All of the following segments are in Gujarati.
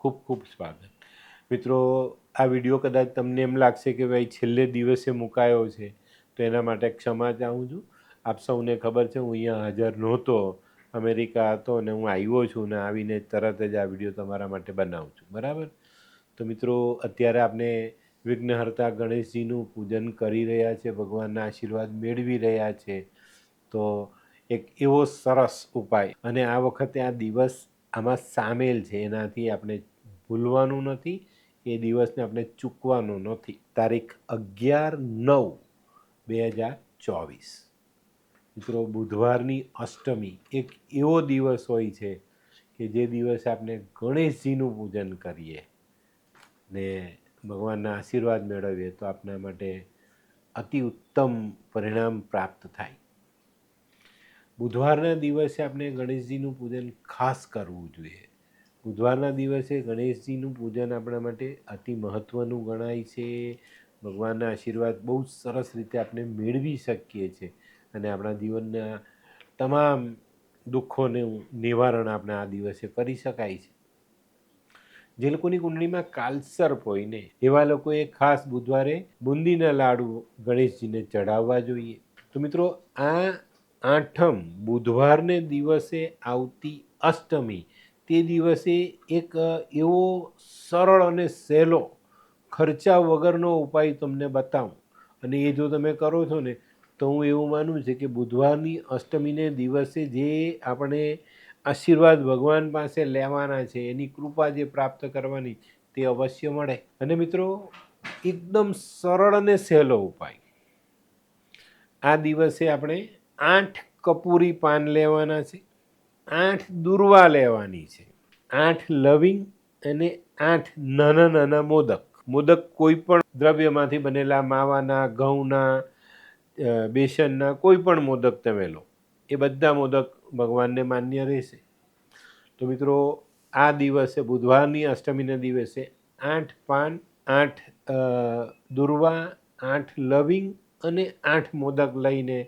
ખૂબ ખૂબ સ્વાગત. મિત્રો, આ વીડિયો કદાચ તમને એમ લાગશે કે ભાઈ છેલ્લે દિવસે મુકાયો છે, તો એના માટે ક્ષમા ચાહું છું. આપ સૌને ખબર છે, હું અહીંયા હાજર નહોતો, અમેરિકા હતો અને હું આવ્યો છું ને આવીને તરત જ આ વીડિયો તમારા માટે બનાવું છું. બરાબર? તો મિત્રો, અત્યારે આપણે વિઘ્નહર્તા ગણેશજીનું પૂજન કરી રહ્યા છે, ભગવાનના આશીર્વાદ મેળવી રહ્યા છે. તો એક એવો સરસ ઉપાય, અને આ વખતે આ દિવસ આમાં સામેલ છે. એનાથી આપણે ભૂલવાનું નથી. એ દિવસને આપણે ચૂકવાનો નથી. તારીખ અગિયાર નવ બે હજાર ચોવીસ. મિત્રો, બુધવારની અષ્ટમી એક એવો દિવસ હોય છે કે જે દિવસે આપણે ગણેશજીનું પૂજન કરીએ ને ભગવાનના આશીર્વાદ મેળવીએ તો આપણા માટે અતિ ઉત્તમ પરિણામ પ્રાપ્ત થાય. બુધવારના દિવસે આપણે ગણેશજીનું પૂજન ખાસ કરવું જોઈએ. બુધવારના દિવસે ગણેશજીનું પૂજન આપણા માટે અતિ મહત્ત્વનું ગણાય છે. ભગવાનના આશીર્વાદ બહુ સરસ રીતે આપણે મેળવી શકીએ છીએ અને આપણા જીવનના તમામ દુઃખોને નિવારણ આપણે આ દિવસે કરી શકાય છે. જે લોકોની કુંડળીમાં કાલસર્પ હોય ને એવા લોકોએ ખાસ બુધવારે બુંદીના લાડુ ગણેશજીને ચઢાવવા જોઈએ. તો મિત્રો, આ આઠમ બુધવારને દિવસે આવતી અષ્ટમી. તે દિવસે એક એવો સરળ અને સહેલો ખર્ચા વગરનો ઉપાય તમને બતાવું. અને એ જો તમે કરો છો ને, તો હું એવું માનું છું કે બુધવારની અષ્ટમીને દિવસે જે આપણે આશીર્વાદ ભગવાન પાસે લેવાના છે, એની કૃપા જે પ્રાપ્ત કરવાની, તે અવશ્ય મળે. અને મિત્રો, એકદમ સરળ અને સહેલો ઉપાય. આ દિવસે આપણે આઠ કપૂરી પાન લેવાના છે, આઠ દુર્વા લેવાની છે, આઠ લવિંગ અને આઠ નાના નાના મોદક. મોદક કોઈ પણ દ્રવ્યમાંથી બનેલા માવાના, ઘઉંના બેસનના કોઈ પણ મોદક તમે લો, એ બધા મોદક ભગવાનને માન્ય રહેશે. તો મિત્રો, આ દિવસે, બુધવારની અષ્ટમીના દિવસે આઠ પાન, આઠ દુર્વા, આઠ લવિંગ અને આઠ મોદક લઈને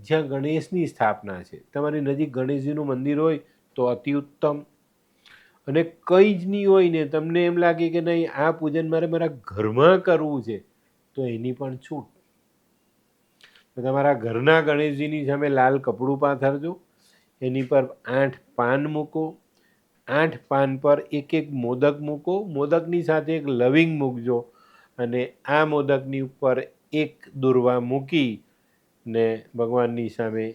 જ્યાં ગણેશની સ્થાપના છે. તમારી નજીક ગણેશજીનું મંદિર હોય તો અતિ ઉત્તમ. અને કંઈ જ નહીં હોય ને, તમને એમ લાગે કે નહીં, આ પૂજન મારે મારા ઘરમાં કરવું છે, તો એની પણ છૂટ. તમારા ઘરના ગણેશજીની સામે લાલ કપડું પાથરજો, એની પર આઠ પાન મૂકો. આઠ પાન પર એક એક મોદક મૂકો, મોદકની સાથે એક લવિંગ મૂકજો. અને આ મોદકની ઉપર એક દુર્વા મૂકી ને ભગવાનની સામે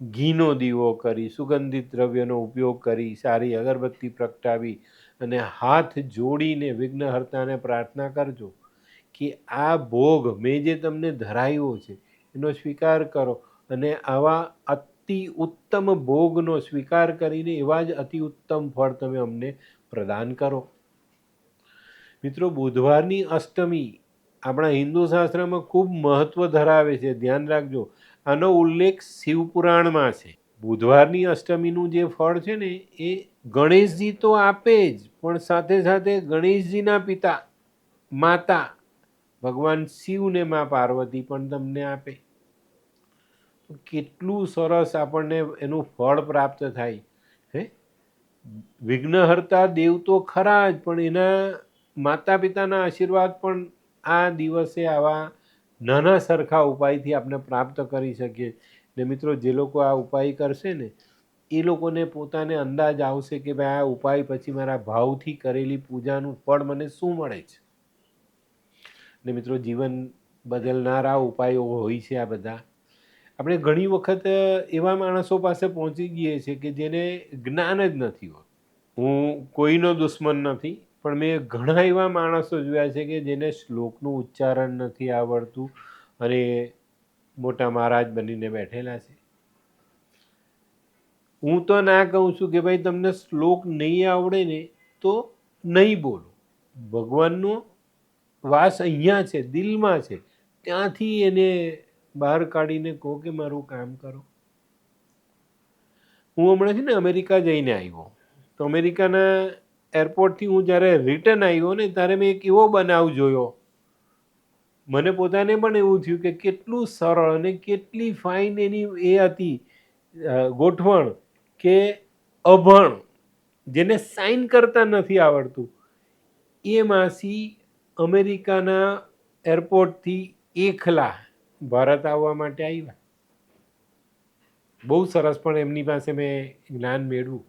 ઘીનો દીવો કરી, સુગંધિત દ્રવ્યનો ઉપયોગ કરી, સારી અગરબત્તી પ્રગટાવી અને હાથ જોડીને વિઘ્નહર્તાને પ્રાર્થના કરજો કે આ ભોગ મેં જે તમને ધરાવ્યો છે, એનો સ્વીકાર કરો અને આવા અતિ ઉત્તમ ભોગનો સ્વીકાર કરીને એવા જ અતિ ઉત્તમ ફળ તમે અમને પ્રદાન કરો. મિત્રો, બુધવારની અષ્ટમી આપણા હિન્દુ શાસ્ત્રમાં ખૂબ મહત્વ ધરાવે છે, ધ્યાન રાખજો. આનો ઉલ્લેખ શિવપુરાણમાં છે. બુધવારની અષ્ટમીનું જે ફળ છે ને, એ ગણેશજી તો આપે જ, પણ સાથે સાથે ગણેશજીના પિતા, માતા, ભગવાન શિવને મા પાર્વતી પણ તમને આપે. કેટલું સરસ આપણને એનું ફળ પ્રાપ્ત થાય. હે? વિઘ્નહર્તા દેવ તો ખરા જ, પણ એના માતા પિતાના આશીર્વાદ પણ આ દિવસે આવા નાના સરખા ઉપાયથી આપણે પ્રાપ્ત કરી શકીએ. ને મિત્રો, જે લોકો આ ઉપાય કરશે ને, એ લોકોને પોતાને અંદાજ આવશે કે ભાઈ આ ઉપાય પછી મારા ભાવથી કરેલી પૂજાનું ફળ મને શું મળે છે? ને મિત્રો, જીવન બદલનારા ઉપાયો હોય છે આ બધા. આપણે ઘણી વખત એવા માણસો પાસે પહોંચી ગઈએ છીએ કે જેને જ્ઞાન જ નથી હોતું. હું કોઈનો દુશ્મન નથી. પણ મેં ઘણા એવા માણસો જોયા છે કે જેને શ્લોકનું ઉચ્ચારણ નથી આવડતું અને મોટા મહારાજ બનીને બેઠેલા છે. હું તો ના કહું છું કે ભાઈ તમને શ્લોક નહીં આવડે ને તો નહીં બોલો. ભગવાનનો વાસ અહીંયા છે, દિલમાં છે. ત્યાંથી એને બહાર કાઢીને કહો કે મારું કામ કરો. હું હમણાં છે ને અમેરિકા જઈને આવ્યો. તો અમેરિકાના એરપોર્ટથી હું જ્યારે રિટર્ન આવ્યો ને, ત્યારે મેં એક એવો બનાવ જોયો. મને પોતાને પણ એવું થયું કે કેટલું સરળ અને કેટલી ફાઇન એની એ હતી ગોઠવણ કે અભણ, જેને સાઇન કરતા નથી આવડતું. એ માસી અમેરિકાના એરપોર્ટથી એકલા ભારત આવવા માટે આવ્યા. બહુ સરસ પણ એમની પાસે મેં જ્ઞાન મેળવ્યું.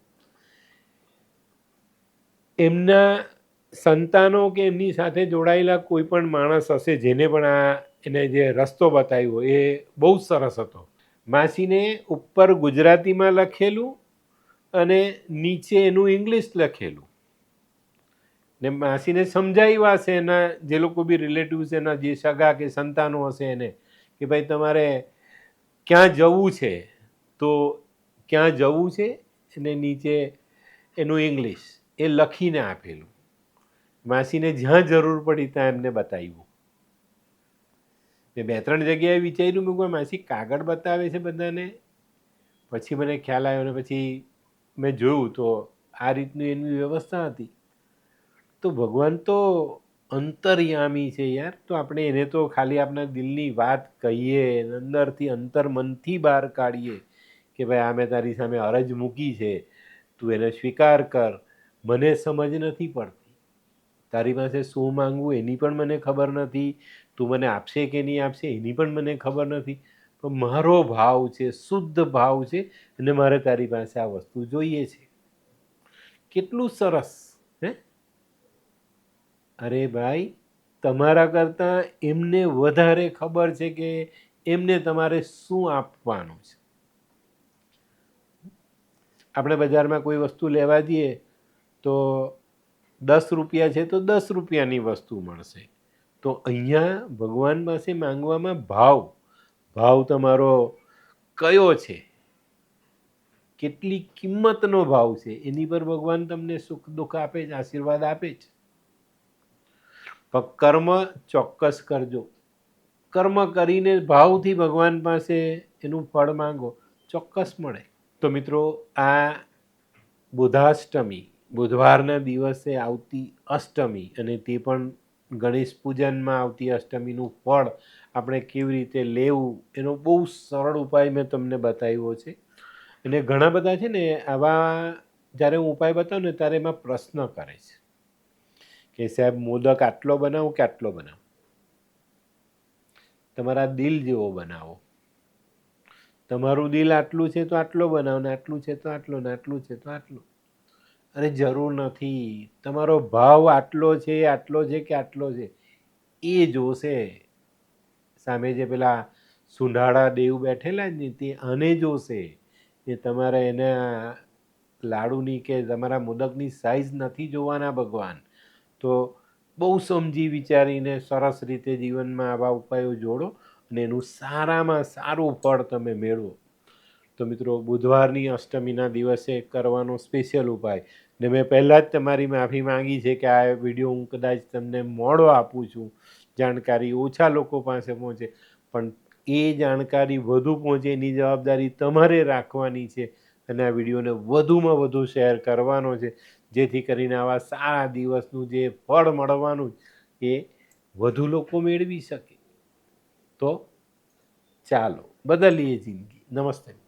એમના સંતાનો કે એમની સાથે જોડાયેલા કોઈ પણ માણસ હશે, જેને પણ આ એને જે રસ્તો બતાવ્યો, એ બહુ સરસ હતો. માસીને ઉપર ગુજરાતીમાં લખેલું અને નીચે એનું ઇંગ્લિશ લખેલું. ને માસીને સમજાવ્યા હશે એના જે લોકો બી રિલેટિવ્સ એના, જે સગા કે સંતાનો હશે એને, કે ભાઈ તમારે ક્યાં જવું છે? તો ક્યાં જવું છે? અને નીચે એનું ઇંગ્લિશ. એ લખીને આપેલું. માસીને જ્યાં જરૂર પડી ત્યાં એમને બતાવ્યું. મેં બે ત્રણ જગ્યાએ વિચાર્યું મેં માસી કાગળ બતાવે છે બધાને? પછી મને ખ્યાલ આવ્યો ને પછી મેં જોયું તો આ રીતની એની વ્યવસ્થા હતી. તો ભગવાન તો અંતર્યામી છે યાર. તો આપણે એને તો ખાલી આપણા દિલની વાત કહીએ અંદરથી અંતર મનથી બહાર કાઢીએ કે ભાઈ, આ મેં તારી સામે અરજ મૂકી છે. તું એને સ્વીકાર કર. મને સમજ નથી પડતી. તારી પાસે શું માંગવું એની પણ મને ખબર નથી. તું મને આપશે કે નહીં આપશે એની પણ મને ખબર નથી. પણ મારો ભાવ છે, શુદ્ધ ભાવ છે અને મારે તારી પાસે આ વસ્તુ જોઈએ છે. કેટલું સરસ, હે? અરે ભાઈ, તમારા કરતાં એમને વધારે ખબર છે કે એમને તમારે શું આપવાનું છે. આપણે બજારમાં કોઈ વસ્તુ લેવા જઈએ તો દસ રૂપિયા છે તો દસ રૂપિયાની વસ્તુ મળશે. તો અહીંયા ભગવાન પાસે માંગવામાં ભાવ ભાવ તમારો કયો છે? કેટલી કિંમતનો ભાવ છે? એની પર ભગવાન તમને સુખ દુઃખ આપે છે, આશીર્વાદ આપે પણ કર્મ ચોક્કસ કરજો. કર્મ કરીને ભાવથી ભગવાન પાસે એનું ફળ માંગો, ચોક્કસ મળે. તો મિત્રો, આ બુધાષ્ટમી બુધવારના દિવસે આવતી અષ્ટમી અને તે પણ ગણેશ પૂજનમાં આવતી અષ્ટમીનું ફળ આપણે કેવી રીતે લેવું એનો બહુ સરળ ઉપાય મેં તમને બતાવ્યો છે. અને ઘણા બધા છે ને આવા જ્યારે હું ઉપાય બતાવું ને ત્યારે એમાં પ્રશ્ન કરે છે કે સાહેબ મોદક આટલો બનાવો કે આટલો બનાવો? તમારા દિલ જેવો બનાવો. તમારું દિલ આટલું છે તો આટલો બનાવો ને આટલું છે તો આટલો ને આટલું છે તો આટલો. અરે જરૂર નથી. તમારો ભાવ આટલો છે આટલો છે કે આટલો છે? એ જોશે. સામે જે પેલા સુંઢાળા દેવ બેઠેલા ને તે આને જોશે એ તમારે એના લાડુની કે તમારા મોદકની સાઈઝ નથી જોવાના ભગવાન. તો બહુ સમજી વિચારીને સરસ રીતે જીવનમાં આવા ઉપાયો જોડો અને એનું સારામાં સારું ફળ તમે મેળવો. તો મિત્રો, બુધવારની અષ્ટમીના દિવસે કરવાનો સ્પેશિયલ ઉપાય. ને મેં પહેલાં જ તમારી માફી માંગી છે કે આ વીડિયો હું કદાચ તમને મોડો આપું છું. જાણકારી ઓછા લોકો પાસે પહોંચે. પણ એ જાણકારી વધુ પહોંચે, એની જવાબદારી તમારે રાખવાની છે અને આ વિડીયોને વધુમાં વધુ શેર કરવાનો છે. જેથી કરીને આવા સારા દિવસનું જે ફળ મળવાનું એ વધુ લોકો મેળવી શકે. તો ચાલો, બદલીએ જિંદગી. નમસ્તે.